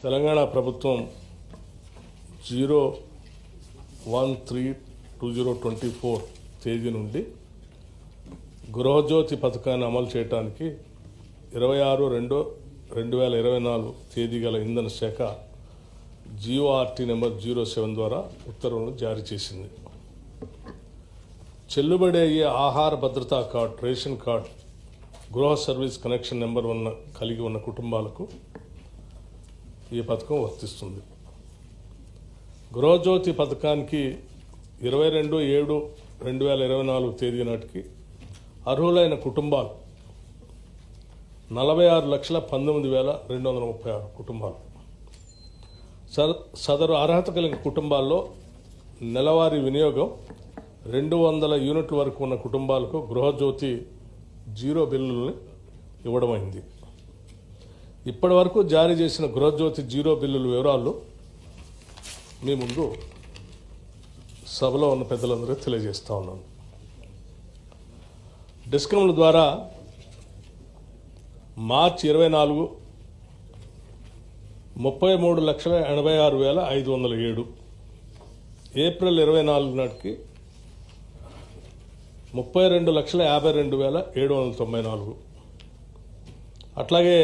తెలంగాణ ప్రభుత్వం zero one three two zero twenty four తేదీ నుండి గృహజ్యోతి పథకాన్ని అమలు చేయడానికి ఇరవై ఆరు రెండు రెండు వేల ఇరవై నాలుగు తేదీ గల ఇంధన శాఖ జిఓఆర్టీ నెంబర్ జీరో సెవెన్ ద్వారా ఉత్తర్వులను జారీ చేసింది. చెల్లుబడి అయ్యే ఆహార భద్రతా కార్డ్ రేషన్ కార్డ్ గృహ సర్వీస్ కనెక్షన్ నెంబర్ ఉన్న కలిగి ఉన్న కుటుంబాలకు ఈ పథకం వర్తిస్తుంది. గృహజ్యోతి పథకానికి ఇరవై రెండు ఏడు రెండు వేల ఇరవై నాలుగు తేదీ నాటికి అర్హులైన కుటుంబాలు నలభై ఆరు లక్షల పంతొమ్మిది వేల రెండు వందల ముప్పై ఆరు కుటుంబాలు. సద- సదరు అర్హత కలిగిన కుటుంబాల్లో నెలవారీ వినియోగం రెండు వందల యూనిట్ల వరకు ఉన్న కుటుంబాలకు గృహజ్యోతి జీరో బిల్లుల్ని ఇవ్వడమైంది. ఇప్పటి వరకు జారీ చేసిన గృహజ్యోతి జీరో బిల్లుల వివరాలు మీ ముందు సభలో ఉన్న పెద్దలందరికీ తెలియజేస్తూ ఉన్నాను. డిస్కమ్ల ద్వారా మార్చి ఇరవై నాలుగు ముప్పై మూడు లక్షల ఎనభై ఆరు వేల ఐదు వందల ఏడు ఏప్రిల్ ఇరవై నాలుగు నాటికి ముప్పై రెండు లక్షల యాభై రెండు వేల ఏడు వందల తొంభై నాలుగు అట్లాగే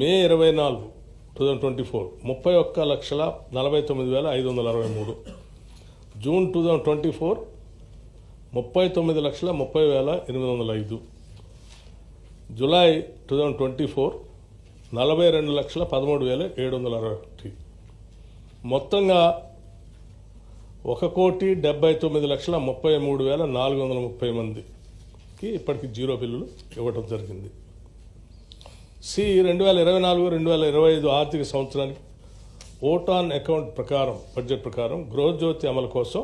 మే ఇరవై నాలుగు టూ థౌజండ్ ట్వంటీ ఫోర్ ముప్పై ఒక్క లక్షల నలభై తొమ్మిది వేల ఐదు వందల అరవై మూడు. June two thousand twenty four ముప్పై తొమ్మిది లక్షల ముప్పై వేల ఎనిమిది వందల ఐదు. July two thousand twenty four నలభై రెండు లక్షల పదమూడు వేల ఏడు వందల అరవై ఒకటి. మొత్తంగా ఒక కోటి డెబ్బై తొమ్మిది లక్షల ముప్పై మూడు వేల నాలుగు వందల ముప్పై మందికి ఇప్పటికి జీరో బిల్లులు ఇవ్వడం జరిగింది. సి రెండు వేల ఇరవై నాలుగు రెండు వేల ఇరవై ఐదు ఆర్థిక సంవత్సరానికి ఓట్ ఆన్ అకౌంట్ ప్రకారం బడ్జెట్ ప్రకారం గృహజ్యోతి అమలు కోసం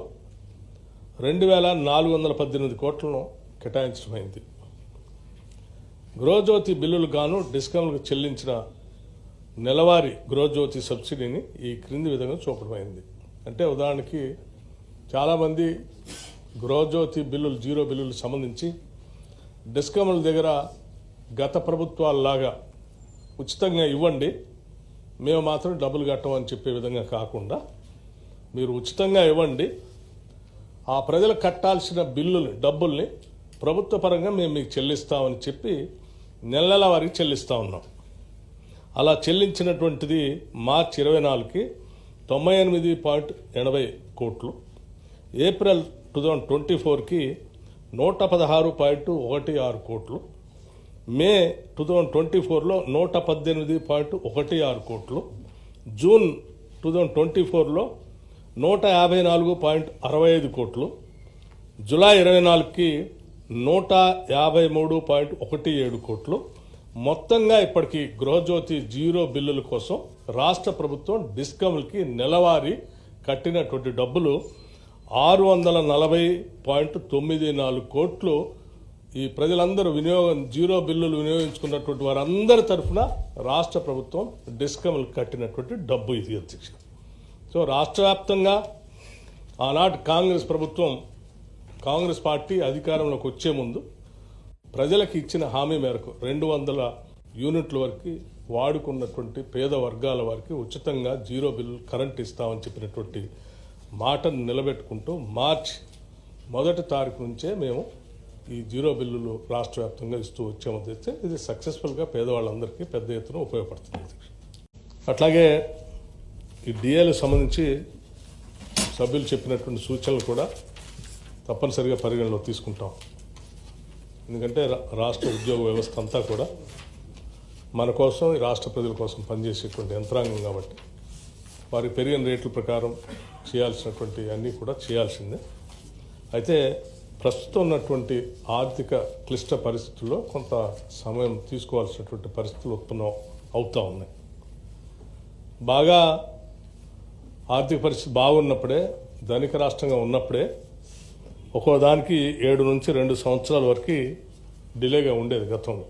రెండు వేల నాలుగు వందల పద్దెనిమిది కోట్లను కేటాయించడమైంది. గృహజ్యోతి బిల్లులు గాను డిస్కౌంట్లకు చెల్లించిన నెలవారీ గృహజ్యోతి సబ్సిడీని ఈ క్రింది విధంగా చూపడమైంది. అంటే ఉదాహరణకి చాలామంది గృహజ్యోతి బిల్లులు జీరో బిల్లులు సంబంధించి డిస్కౌంట్ల దగ్గర గత ప్రభుత్వాలలాగా ఉచితంగా ఇవ్వండి. మేము మాత్రం డబ్బులు కట్టమని చెప్పే విధంగా కాకుండా మీరు ఉచితంగా ఇవ్వండి. ఆ ప్రజలు కట్టాల్సిన బిల్లుల్ని డబ్బుల్ని ప్రభుత్వ పరంగా మేము మీకు చెల్లిస్తామని చెప్పి నెల నెల వారికి చెల్లిస్తా ఉన్నాం. అలా చెల్లించినటువంటిది మార్చి ఇరవై నాలుగుకి తొంభై ఎనిమిది పాయింట్ ఎనభై కోట్లు. ఏప్రిల్ టూ థౌజండ్ ట్వంటీ ఫోర్కి నూట పదహారు పాయింట్ ఒకటి ఆరు కోట్లు. మే టూ థౌజండ్ ట్వంటీ ఫోర్లో నూట పద్దెనిమిది పాయింట్ ఒకటి ఆరు కోట్లు. జూన్ టూ థౌజండ్ ట్వంటీ ఫోర్లో నూట యాభై నాలుగు పాయింట్ అరవై ఐదు కోట్లు. జూలై ఇరవై నాలుగుకి నూట యాభై మూడు పాయింట్ ఒకటి ఏడు కోట్లు. మొత్తంగా ఇప్పటికీ గృహజ్యోతి జీరో బిల్లుల కోసం రాష్ట్ర ప్రభుత్వం డిస్కమ్లకి నెలవారీ కట్టినటువంటి డబ్బులు ఆరు వందల నలభై పాయింట్ తొమ్మిది నాలుగు కోట్లు ఈ ప్రజలందరూ వినియోగం జీరో బిల్లులు వినియోగించుకున్నటువంటి వారందరి తరఫున రాష్ట్ర ప్రభుత్వం డిస్కమ్లు కట్టినటువంటి డబ్బు ఇది అధ్యక్ష. సో రాష్ట్ర వ్యాప్తంగా ఆనాటి కాంగ్రెస్ ప్రభుత్వం కాంగ్రెస్ పార్టీ అధికారంలోకి వచ్చే ముందు ప్రజలకు ఇచ్చిన హామీ మేరకు రెండు వందల యూనిట్ల వరకు వాడుకున్నటువంటి పేద వర్గాల వారికి ఉచితంగా జీరో బిల్లు కరెంట్ ఇస్తామని చెప్పినటువంటి మాటను నిలబెట్టుకుంటూ మార్చి మొదటి తారీఖు నుంచే మేము ఈ జీరో బిల్లులు రాష్ట్ర వ్యాప్తంగా ఇస్తూ వచ్చాము తెస్తే ఇది సక్సెస్ఫుల్గా పేదవాళ్ళందరికీ పెద్ద ఎత్తున ఉపయోగపడుతుంది. అట్లాగే ఈ డిఏలకు సంబంధించి సభ్యులు చెప్పినటువంటి సూచనలు కూడా తప్పనిసరిగా పరిగణలో తీసుకుంటాం. ఎందుకంటే రా- రాష్ట్ర ఉద్యోగ వ్యవస్థ అంతా కూడా మన కోసం ఈ రాష్ట్ర ప్రజల కోసం పనిచేసేటువంటి యంత్రాంగం కాబట్టి వారి పెరిగిన రేట్ల ప్రకారం చేయాల్సినటువంటి అన్నీ కూడా చేయాల్సిందే. అయితే ప్రస్తుతం ఉన్నటువంటి ఆర్థిక క్లిష్ట పరిస్థితుల్లో కొంత సమయం తీసుకోవాల్సినటువంటి పరిస్థితులు ఉత్పన్నం అవుతూ ఉన్నాయి. బాగా ఆర్థిక పరిస్థితి బాగున్నప్పుడే ధనిక రాష్ట్రంగా ఉన్నప్పుడే ఒక్కో దానికి ఏడు నుంచి రెండు సంవత్సరాల వరకు డిలేగా ఉండేది గతంలో.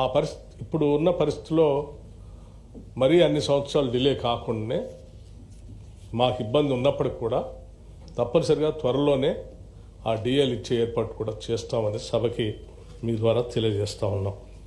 ఆ పరిస్థితి ఇప్పుడు ఉన్న పరిస్థితిలో మరీ అన్ని సంవత్సరాలు డిలే కాకుండానే మాకు ఇబ్బంది ఉన్నప్పటికి కూడా తప్పనిసరిగా త్వరలోనే ఆ డిఎల్ ఇచ్చే ఏర్పాటు కూడా చేస్తామని సభకి మీ ద్వారా తెలియజేస్తా ఉన్నాం.